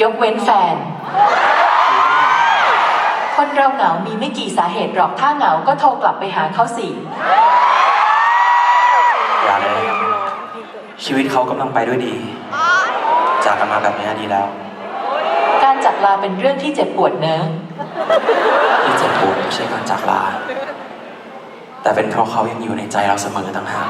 ยกเว้นแฟน คนเราเหงามีไม่กี่สาเหตุหรอกถ้าเหงาก็โทรกลับไปหาเขาสิอย่าเลย ชีวิตเขากำลังไปด้วยดี จากกันมาแบบนี้ดีแล้ว การจากลาเป็นเรื่องที่เจ็บปวดเนอะที่เจ็บปวดไม่ใช่การจากลา แต่เป็นเพราะเขายังอยู่ในใจเราเสมอต่างหาก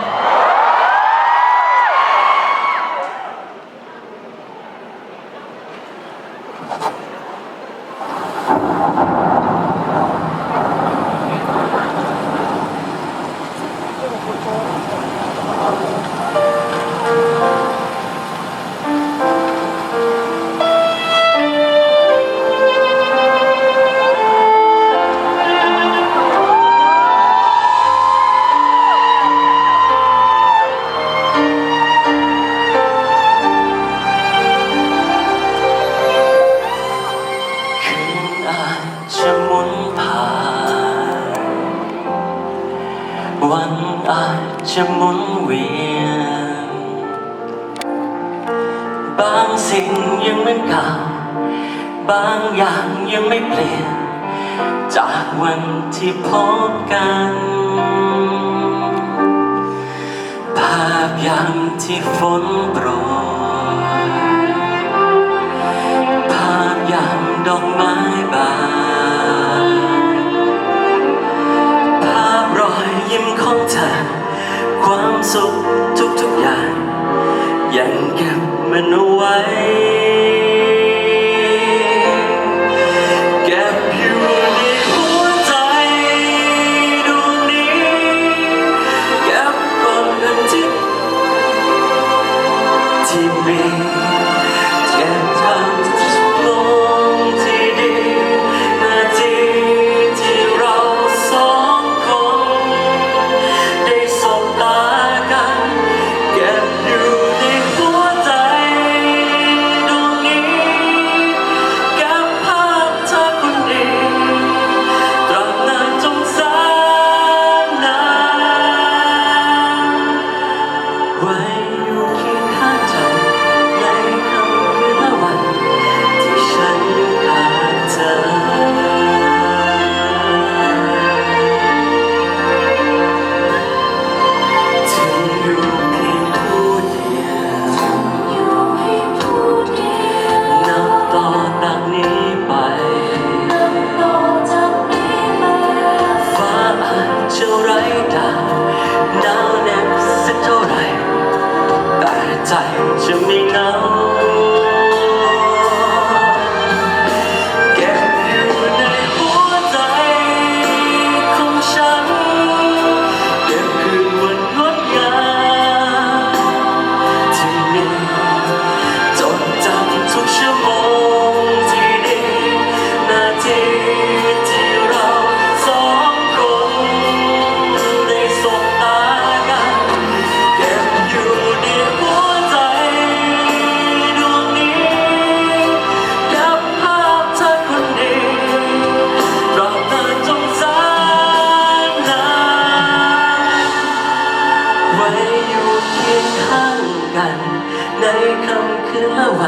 จะหมุนผ่าน วันอาจจะหมุนเวียน บางสิ่งยังเหมือนเก่าบางอย่างยังไม่เปลี่ยน จากวันที่พบกัน ภาพยามที่ฝนโปรยภาพยามดอกไม้ สุขทุกๆอย่าง ยังเก็บมันเอาไว้ที่มี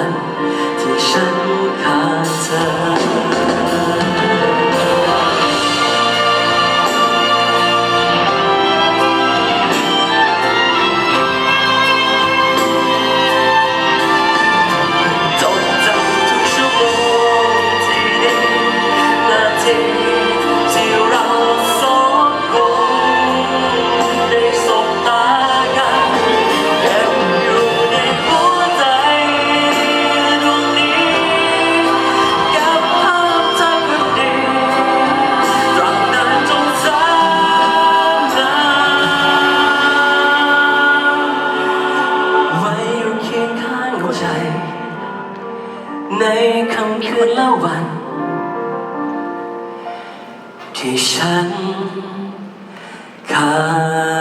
นและวันที่ฉันขาดเธอจ ในคำคืนและวัน ที่ฉันขาด